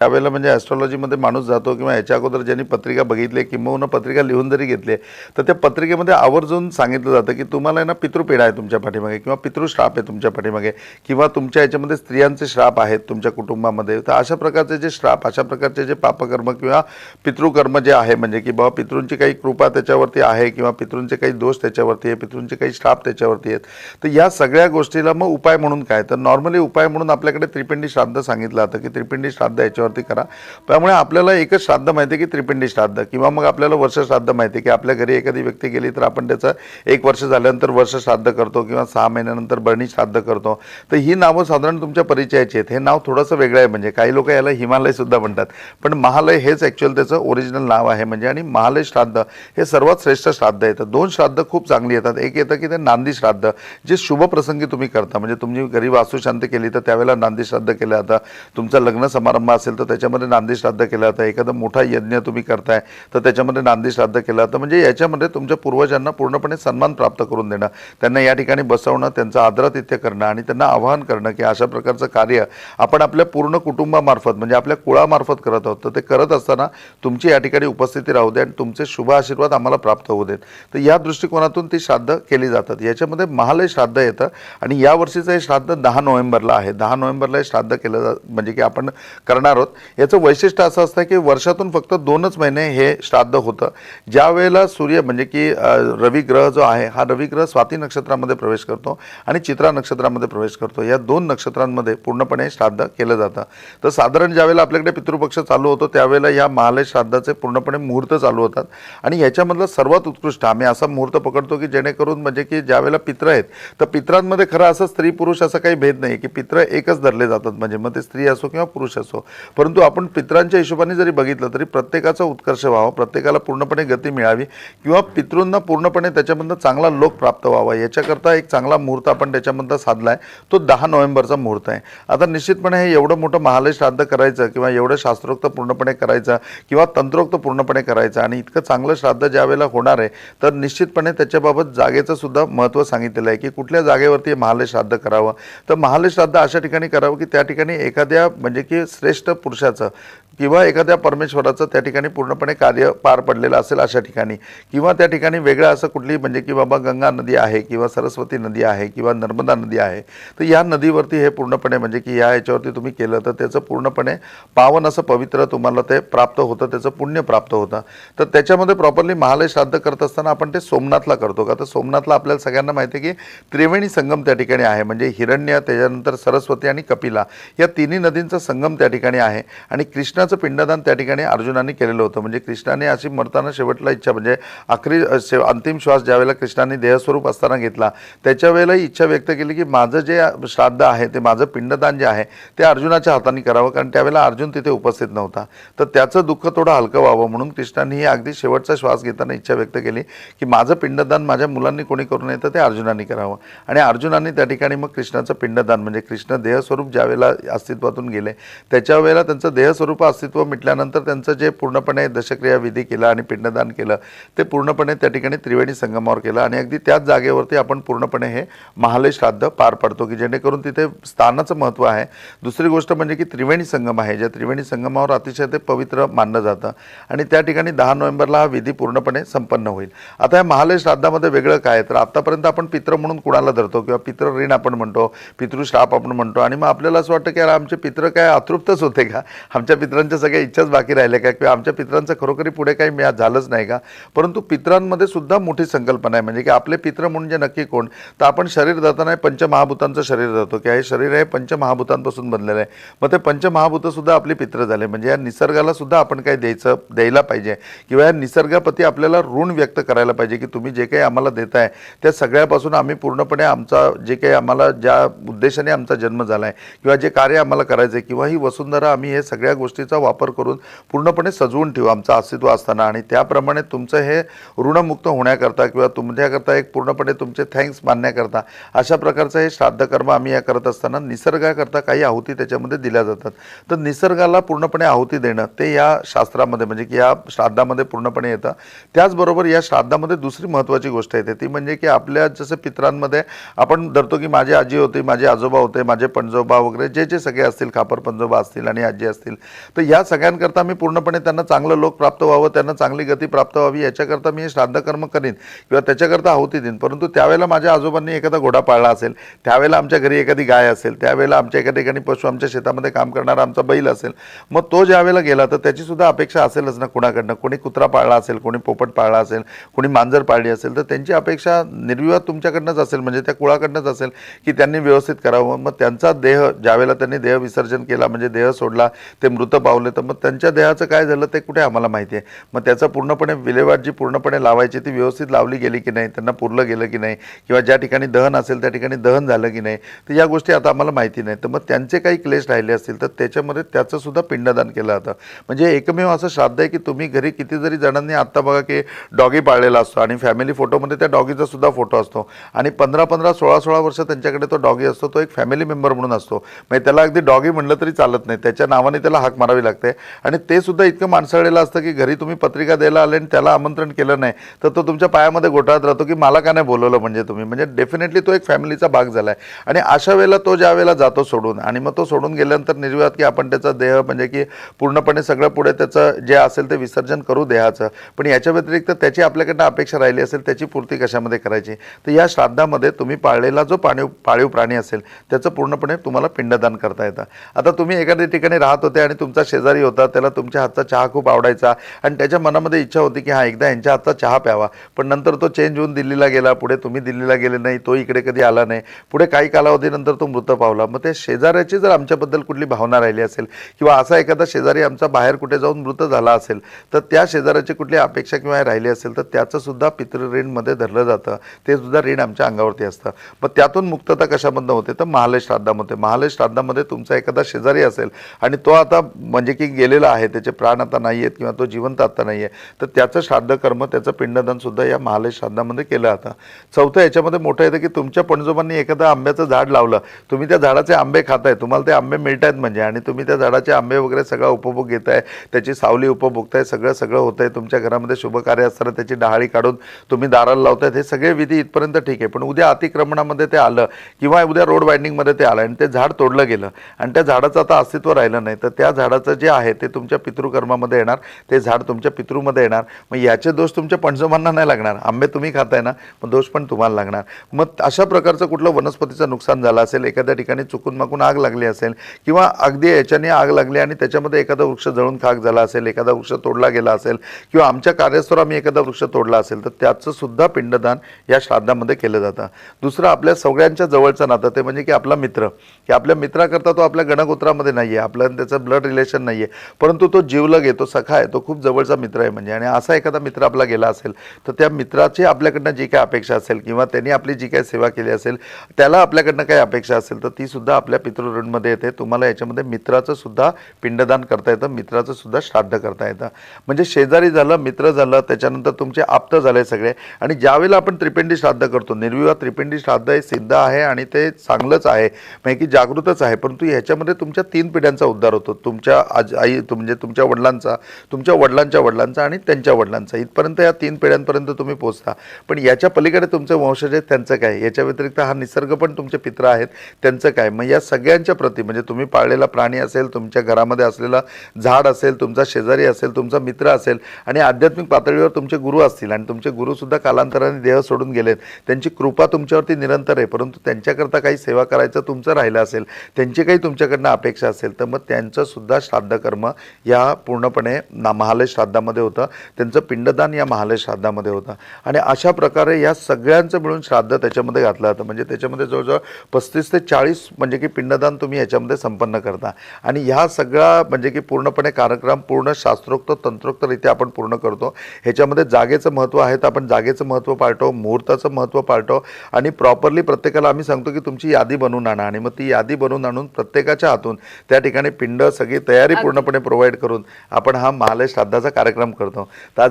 त्यावेळेला म्हणजे ॲस्ट्रॉलॉजीमध्ये माणूस जातो किंवा याच्या अगोदर ज्यांनी पत्रिका बघितली किंबहुना पत्रिका लिहून जरी घेतली तर त्या पत्रिकेमध्ये आवर्जून सांगितलं जातं की तुम्हाला आहे ना पितृपेढा आहे तुमच्या पाठीमागे किंवा पितृश्राप आहे तुमच्या पाठीमागे किंवा तुमच्या याच्यामध्ये स्त्रियांचे श्राप आहेत तुमच्या कुटुंबामध्ये. तर अशा प्रकारचे जे श्राप अशा प्रकारचे जे पापकर्म किंवा पितृकर्म जे आहे म्हणजे की बाबा पितृंची काही कृपा त्याच्यावरती आहे किंवा पितृंचे काही दोष त्याच्यावरती आहे पितृंचे काही श्राप त्याच्यावरती आहेत तर या सगळ्या गोष्टीला मग उपाय म्हणून काय? तर नॉर्मली उपाय म्हणून आपल्याकडे त्रिपिंडी श्राद्ध सांगितलं जातं की त्रिपिंडी श्राद्ध याच्यावरती करा. त्यामुळे आपल्याला एकच श्राद्ध माहिती आहे की त्रिपिंडी श्राद्ध. किंवा मग आपल्याला वर्ष श्राद्ध माहिती आहे की आपल्या घरी एखादी व्यक्ती गेली तर आपण त्याचं एक वर्ष झाल्यानंतर वर्ष श्राद्ध करतो किंवा सहा महिन्यानंतर बरणी श्राद्ध करतो. तर ही नावं साधारण तुमच्या परिचयाची आहेत. हे नाव थोडंसं वेगळं आहे म्हणजे काही लोक याला हिमालय सुद्धा म्हणतात. पण महालय हेच ॲक्च्युअल त्याचं ओरिजिनल नाव आहे म्हणजे आणि महालय श्राद्ध हे सर्वात श्रेष्ठ श्राद्ध येतं दोन श्राद्ध खूप चांगली येतात. एक येतं की ते नांदी श्राद्ध जे शुभ प्रसंगी तुम्ही करता. म्हणजे तुम्ही घरी वास्तुशांती केली तर त्यावेळेला नांदी श्राद्ध केलं जातं. तुमचा लग्न समारंभ असेल तर त्याच्यामध्ये नांदी श्राद्ध केला जातं. एखादा मोठा यज्ञ तुम्ही करताय तर त्याच्यामध्ये नांदी श्राद्ध केला जातं. म्हणजे याच्यामध्ये तुमच्या पूर्वजांना पूर्णपणे सन्मान प्राप्त करून देणं त्यांना या ठिकाणी बसवणं त्यांचा आदरातिथ्य करणं आणि त्यांना आवाहन करणं की अशा प्रकारचं कार्य आपण आपल्या पूर्ण कुटुंबामार्फत म्हणजे आपल्या कुळामार्फत करत आहोत. तर ते करत असताना तुमची या ठिकाणी उपस्थिती राहू दे आणि तुमचे शुभ आशीर्वाद आम्हाला प्राप्त होऊ देत. तर या दृष्टिकोनातून ती श्राद्ध केली जातात. याच्यामध्ये महालय श्राद्ध येतं आणि या वर्षीचं हे श्राद्ध दहा नोव्हेंबरला आहे. दहा नोव्हेंबरला हे श्राद्ध केलं जा म्हणजे की आपण करणार आहोत. याचं वैशिष्ट्य असं असतं की वर्षातून फक्त दोनच महिने हे श्राद्ध होतं. ज्या वेळेला सूर्य म्हणजे की रविग्रह जो आहे हा रविग्रह स्वाती नक्षत्रामध्ये प्रवेश करतो आणि चित्रा नक्षत्रामध्ये प्रवेश करतो. या दोन नक्षत्रांमध्ये पूर्णपणे श्राद्ध केलं जातं. तर साधारण ज्यावेळेला आपल्याकडे पितृपक्ष चालू होतो त्यावेळेला या महालय श्राद्धाचे पूर्णपणे मुहूर्त चालू होतात. आणि ह्याच्यामधलं सर्वात उत्कृष्ट आम्ही असा मुहूर्त पकडतो की जेणेकरून म्हणजे की ज्यावेळेला पित्र आहेत तर पित्रांमध्ये खरं असं स्त्री पुरुष असं काही भेद नाही की पित्र एकच धरले जातात. म्हणजे मग ते स्त्री असो किंवा पुरुष असो. परंतु आपण पित्रांच्या हिशोबाने जरी बघितलं तरी प्रत्येकाचा उत्कर्ष व्हावा प्रत्येकाला पूर्णपणे गती मिळावी किंवा पितृंना पूर्णपणे त्याच्यामधनं चांगला लोक प्राप्त व्हावा याच्याकरता एक चांगला मुहूर्त आपण त्याच्यामधनं साधला आहे तो दहा नोव्हेंबरचा मुहूर्त आहे. आता निश्चितपणे हे एवढं मोठं महालय श्राद्ध करायचं किंवा एवढं शास्त्रोक्त पूर्णपणे करायचं किंवा तंत्रोक्त पूर्णपणे करायचं आणि इतकं चांगलं श्राद्ध ज्यावेळेला होणार आहे तर निश्चितपणे त्याच्याबाबत जागेचं सुद्धा महत्त्व सांगितलेलं आहे की कुठल्या जागेवरती महालय श्राद्ध करावं. तर महालय श्राद्ध अशा ठिकाणी करावं की त्या ठिकाणी एखाद्या म्हणजे की श्रेष्ठ पुरुषाचं. किंवा एखाद्या परमेश्वराचं त्या ठिकाणी पूर्णपणे कार्य पार पडलेलं असेल अशा ठिकाणी किंवा त्या ठिकाणी वेगळं असं कुठली म्हणजे की बाबा गंगा नदी आहे किंवा सरस्वती नदी आहे किंवा नर्मदा नदी आहे तर या नदीवरती हे पूर्णपणे म्हणजे की या याच्यावरती तुम्ही केलं तर त्याचं पूर्णपणे पावन असं पवित्र तुम्हाला ते प्राप्त होतं त्याचं पुण्य प्राप्त होतं. तर त्याच्यामध्ये प्रॉपरली महालय श्राद्ध करत असताना आपण ते सोमनाथला करतो का? तर सोमनाथला आपल्याला सगळ्यांना माहिती आहे की त्रिवेणी संगम त्या ठिकाणी आहे म्हणजे हिरण्य त्याच्यानंतर सरस्वती आणि कपिला या तिन्ही नदींचा संगम त्या ठिकाणी आहे. आणि कृष्णाचं पिंडदान त्या ठिकाणी अर्जुनाने केलेलं होतं. म्हणजे कृष्णाने अशी मरताना शेवटला इच्छा म्हणजे आखरी शे अंतिम श्वास ज्यावेळेला कृष्णाने देहस्वरूप असताना घेतला त्याच्या वेळेला इच्छा व्यक्त केली की माझं जे श्राद्ध आहे ते माझं पिंडदान जे आहे ते अर्जुनाच्या हाताने करावं. कारण त्यावेळेला अर्जुन तिथे उपस्थित नव्हता. तर त्याचं दुःख थोडं हलकं व्हावं म्हणून कृष्णाने ही अगदी शेवटचा श्वास घेताना इच्छा व्यक्त केली की माझं पिंडदान माझ्या मुलांनी कोणी करू नये तर ते अर्जुनाने करावं. आणि अर्जुनाने त्या ठिकाणी मग कृष्णाचं पिंडदान म्हणजे कृष्ण देहस्वरूप ज्या वेळेला अस्तित्वातून गेले त्याच्या वेळेला त्यांचं देहस्वरूप अस्तित्व मिटल्यानंतर त्यांचं जे पूर्णपणे दशक्रिया विधी केला आणि पिंडदान केलं ते पूर्णपणे त्या ठिकाणी त्रिवेणी संगमावर केलं आणि अगदी त्याच जागेवरती आपण पूर्णपणे हे महालय श्राद्ध पार पाडतो की जेणेकरून तिथे स्थानाचं महत्त्व आहे. दुसरी गोष्ट म्हणजे की त्रिवेणी संगम आहे ज्या त्रिवेणी संगमावर अतिशय ते पवित्र मानलं जातं आणि त्या ठिकाणी दहा नोव्हेंबरला हा विधी पूर्णपणे संपन्न होईल. आता या महालय श्राद्धामध्ये वेगळं काय तर आत्तापर्यंत आपण पित्र म्हणून कुणाला धरतो किंवा पित्र ऋण आपण म्हणतो पितृश्राप आपण म्हणतो आणि मग आपल्याला असं वाटतं की यार आमचे पित्र काय अतृप्तच होते का? आमच्या पितरांच्या सगळ्या इच्छाच बाकी राहिल्या का? किंवा आमच्या पित्रांचं खरोखरी पुढे काही मिळा झालंच नाही का? परंतु पित्रांमध्ये सुद्धा मोठी संकल्पना आहे. म्हणजे की आपले पित्र म्हणजे नक्की कोण तर आपण शरीर जाताना पंचमहाभूतांचं शरीर जातो. की हे शरीर हे पंचमहाभूतांपासून बनलेलं आहे. मग ते पंचमहाभूतंसुद्धा आपले पित्र झाले. म्हणजे या निसर्गाला सुद्धा आपण काय द्यायचं द्यायला पाहिजे. किंवा या निसर्गाप्रती आपल्याला ऋण व्यक्त करायला पाहिजे की तुम्ही जे काही आम्हाला देताय त्या सगळ्यापासून आम्ही पूर्णपणे आमचा जे काही आम्हाला ज्या उद्देशाने आमचा जन्म झाला आहे किंवा जे कार्य आम्हाला करायचं आहे किंवा ही वसुंधरा आम्ही हे सगळ्या गोष्टीचा वापर करून पूर्णपणे सजवून ठेवू आमचं अस्तित्व असताना. आणि त्याप्रमाणे तुमचं हे ऋणमुक्त होण्याकरता किंवा तुमच्याकरता एक पूर्णपणे तुमचे थँक्स मानण्याकरता अशा प्रकारचं हे श्राद्धकर्म आम्ही या करत असताना निसर्गाकरता काही आहुती त्याच्यामध्ये दिल्या जातात. तर निसर्गाला पूर्णपणे आहुती देणं ते या शास्त्रामध्ये म्हणजे की या श्राद्धामध्ये पूर्णपणे येतं. त्याचबरोबर या श्राद्धामध्ये दुसरी महत्त्वाची गोष्ट येते. ती म्हणजे की आपल्या जसं पित्रांमध्ये आपण धरतो की माझी आजी होती माझे आजोबा होते माझे पणजोबा वगैरे जे जे सगळे असतील खापर पणजोबा असतील आणि आजी असतील तर तर या सगळ्यांकरता मी पूर्णपणे त्यांना चांगलं लोक प्राप्त व्हावं त्यांना चांगली गती प्राप्त व्हावी याच्याकरता मी हे श्राद्ध कर्म करीन किंवा त्याच्याकरता आहुती देईन. परंतु त्यावेळेला माझ्या आजोबांनी एखादा घोडा पाळला असेल त्यावेळेला आमच्या घरी एखादी गाय असेल त्यावेळेला आमच्या एका ठिकाणी पशु आमच्या शेतामध्ये काम करणारा आमचा बैल असेल मग तो ज्यावेळेला गेला तर त्याचीसुद्धा अपेक्षा असेलच ना कुणाकडनं. कोणी कुत्रा पाळला असेल कोणी पोपट पाळला असेल कोणी मांजर पाळली असेल तर त्यांची अपेक्षा निर्विवाद तुमच्याकडनंच असेल म्हणजे त्या कुळाकडनंच असेल की त्यांनी व्यवस्थित करावं. मग त्यांचा देह ज्यावेळेला त्यांनी देह विसर्जन केला म्हणजे देह सोडला ते मृत पावले तर मग त्यांच्या देहाचं काय झालं ते कुठे आम्हाला माहिती आहे. मग त्याचं पूर्णपणे विल्हेवाट जी पूर्णपणे लावायची ती व्यवस्थित लावली गेली की नाही त्यांना पुरलं गेलं की नाही किंवा ज्या ठिकाणी दहन असेल त्या ठिकाणी दहन झालं की नाही तर या गोष्टी आता आम्हाला माहिती नाही. तर मग त्यांचे काही क्लेश राहिले असतील तर त्याच्यामध्ये त्याचंसुद्धा पिंडदान केलं जातं. म्हणजे एकमेव असं श्राद्ध आहे की तुम्ही घरी किती जरी जणांनी आत्ता बघा की डॉगी पाळलेला असतो आणि फॅमिली फोटोमध्ये त्या डॉगीचा सुद्धा फोटो असतो. आणि पंधरा पंधरा सोळा सोळा वर्ष त्यांच्याकडे तो डॉगी असतो तो एक फॅमिली मेंबर म्हणून असतो. म्हणजे त्याला अगदी डॉगी म्हणलं तरी चालत नाही. त्याच्या नावाने त्याला हाक मारावी लागते. आणि ते सुद्धा इतकं माणसाळलेलं असतं की घरी तुम्ही पत्रिका द्यायला आले आणि त्याला आमंत्रण केलं नाही तर तो तुमच्या पायामध्ये घोटाळत राहतो की मला का नाही बोलवलं म्हणजे तुम्ही. म्हणजे डेफिनेटली तो एक फॅमिलीचा भाग झाला आहे आणि अशा वेळेला तो ज्या वेळेला जातो सोडून आणि मग तो सोडून गेल्यानंतर निर्विवाद की आपण त्याचा देह म्हणजे की पूर्णपणे सगळं पुढे त्याचं जे असेल ते विसर्जन करू देहाचं. पण याच्या व्यतिरिक्त त्याची आपल्याकडनं अपेक्षा राहिली असेल त्याची पूर्ती कशामध्ये करायची? तर या श्राद्धामध्ये तुम्ही पाळलेला जो पाणी पाळीव प्राणी असेल त्याचं पूर्णपणे तुम्हाला पिंडदान करता येतं. आता तुम्ही एखाद्या ठिकाणी राहत होते आणि तुमचा शेजारी होता त्याला तुमच्या हातचा चहा खूप आवडायचा आणि त्याच्या मनामध्ये इच्छा होती की हा एकदा यांच्या हातचा चहा प्यावा. पण नंतर तो चेंज होऊन दिल्लीला गेला. पुढे तुम्ही दिल्लीला गेले नाही तो इकडे कधी आला नाही. पुढे काही कालावधीनंतर तो मृत पावला. मग त्या शेजाऱ्याची जर आमच्याबद्दल कुठली भावना राहिली असेल किंवा असा एखादा शेजारी आमचा बाहेर कुठे जाऊन मृत झाला असेल तर त्या शेजाऱ्याची कुठली अपेक्षा किंवा राहिली असेल तर त्याचंसुद्धा पितृऋणमध्ये धरलं जातं. ते सुद्धा ऋण आमच्या अंगावरती असतं. मग त्यातून मुक्तता कशामधनं होते? तर महालय श्राद्धामध्ये. महालय श्राद्धामध्ये तुमचा एखादा शेजारी असेल आणि तो आता म्हणजे की गेलेला आहे त्याचे प्राण आता नाही आहेत किंवा तो जिवंत आता नाही आहे तर त्याचं श्राद्ध कर्म त्याचं पिंडदानसुद्धा या महालय श्राद्धामध्ये केलं जातं. चौथं याच्यामध्ये मोठं येतं की तुमच्या पणजोबांनी एखादं आंब्याचं झाड लावलं तुम्ही त्या झाडाचे आंबे खाताय तुम्हाला ते आंबे मिळत आहेत म्हणजे आणि तुम्ही त्या झाडाचे आंबे वगैरे सगळा उपभोग घेताय त्याची सावली उपभोगताय सगळं सगळं होतंय तुमच्या घरामध्ये शुभकार्य असताना त्याची डहाळी काढून तुम्ही दाराला लावतायत हे सगळे विधी इथपर्यंत ठीक आहे पण उद्या अतिक्रमणामध्ये ते आलं किंवा उद्या रोड वायडिंगमध्ये ते आलं आणि ते झाड तोडलं गेलं आणि त्या झाडाचं आता अस्तित्व राहिलं नाही तर त्या झाडाचं जे आहे ते तुमच्या पितृकर्मामध्ये येणार ते झाड तुमच्या पितृमध्ये येणार मग याचे दोष तुमच्या पणजोबांना नाही लागणार. आंबे तुम्ही खाताय ना मग दोष पण तुम्हाला लागणार. मग अशा प्रकारचं कुठलं वनस्पतीचं नुकसान झालं असेल एखाद्या ठिकाणी चुकून माकून आग लागली असेल किंवा अगदी याच्याने आग लागली आणि त्याच्यामध्ये एखादा वृक्ष जळून खाक झाला असेल एखादा वृक्ष तोडला गेला असेल किंवा आमच्या कार्यस्थळ आम्ही एखादा वृक्ष तोडला असेल तर त्याचं सुद्धा पिंडदान या श्राद्धामध्ये केलं जातं. दुसरं आपल्या सगळ्यांच्या जवळचं नातं ते म्हणजे की आपला मित्र. की आपल्या मित्राकरता तो आपल्या गणगोत्रामध्ये नाही आहे आपलं त्याचं ब्लड रिलेशन नाही आहे परंतु तो जीवलग आहे तो सखा आहे तो खूप जवळचा मित्र आहे म्हणजे. आणि असा एखादा मित्र आपला गेला असेल तर त्या मित्राची आपल्याकडनं जी काय अपेक्षा असेल किंवा त्यांनी आपली जी काय सेवा केली असेल त्याला आपल्याकडनं काही अपेक्षा असेल तर ती सुद्धा आपल्या पितृऋणमध्ये येते. तुम्हाला याच्यामध्ये मित्राचं सुद्धा पिंडदान करता येतं मित्राचं सुद्धा श्राद्ध करता येतं. म्हणजे शेजारी झालं मित्र झालं त्याच्यानंतर तुमचे आप्त झाले सगळे. आणि ज्यावेळेला आपण त्रिपिंडी श्राद्ध करतो निर्विवाह त्रिपिंडी श्राद्ध हे सिद्ध आहे आणि ते चांगलंच आहे. म्हणजे की जागृतच आहे परंतु ह्याच्यामध्ये तुमच्या तीन पिढ्यांचा उद्धार होतो. तुमच्या आज आई म्हणजे तुमच्या वडिलांचा तुमच्या वडिलांच्या वडिलांचा आणि त्यांच्या वडिलांचा. इथपर्यंत या तीन पिढ्यांपर्यंत तुम्ही पोहोचता. पण याच्या पलीकडे तुमचे वंशज आहेत त्यांचं काय? याच्या व्यतिरिक्त हा निसर्ग पण तुमचे पित्र आहेत त्यांचं काय? मग या सगळ्यांच्या प्रती म्हणजे तुम्ही पाळलेला प्राणी असेल तुमच्या घरामध्ये असलेला झाड असेल तुमचा शेजारी असेल तुमचा मित्र असेल आणि आध्यात्मिक पातळीवर तुमचे गुरु असतील आणि तुमचे गुरुसुद्धा कालांतराने देह सोडून गेलेत. त्यांची कृपा तुमच्यावरती निरंतर आहे परंतु त्यांच्याकरता काही सेवा करायचं तुमचं राहिलं असेल त्यांची काही तुमच्याकडनं अपेक्षा असेल तर मग त्यांचं श्राद्धकर्म श्राद्ध कर्म या पूर्णपणे ना महालय श्राद्धामध्ये होतं. त्यांचं पिंडदान या महालय श्राद्धामध्ये होतं. आणि अशा प्रकारे या सगळ्यांचं मिळून श्राद्ध त्याच्यामध्ये घातलं जातं. म्हणजे त्याच्यामध्ये जवळजवळ पस्तीस ते चाळीस म्हणजे की पिंडदान तुम्ही याच्यामध्ये संपन्न करता. आणि ह्या सगळा म्हणजे की पूर्णपणे कार्यक्रम पूर्ण शास्त्रोक्त तंत्रोक्तरित्या आपण पूर्ण करतो. ह्याच्यामध्ये जागेचं महत्त्व आहे तर आपण जागेचं महत्त्व पाळतो मुहूर्ताचं महत्त्व पाळतो. आणि प्रॉपरली प्रत्येकाला आम्ही सांगतो की तुमची यादी बनवून आणा. आणि मग ती यादी बनवून आणून प्रत्येकाच्या हातून त्या ठिकाणी पिंड सगळी तयार तयारी पूर्णपणे प्रोव्हाइड करून आपण हा महालय श्राद्धाचा कार्यक्रम करतो. तर आज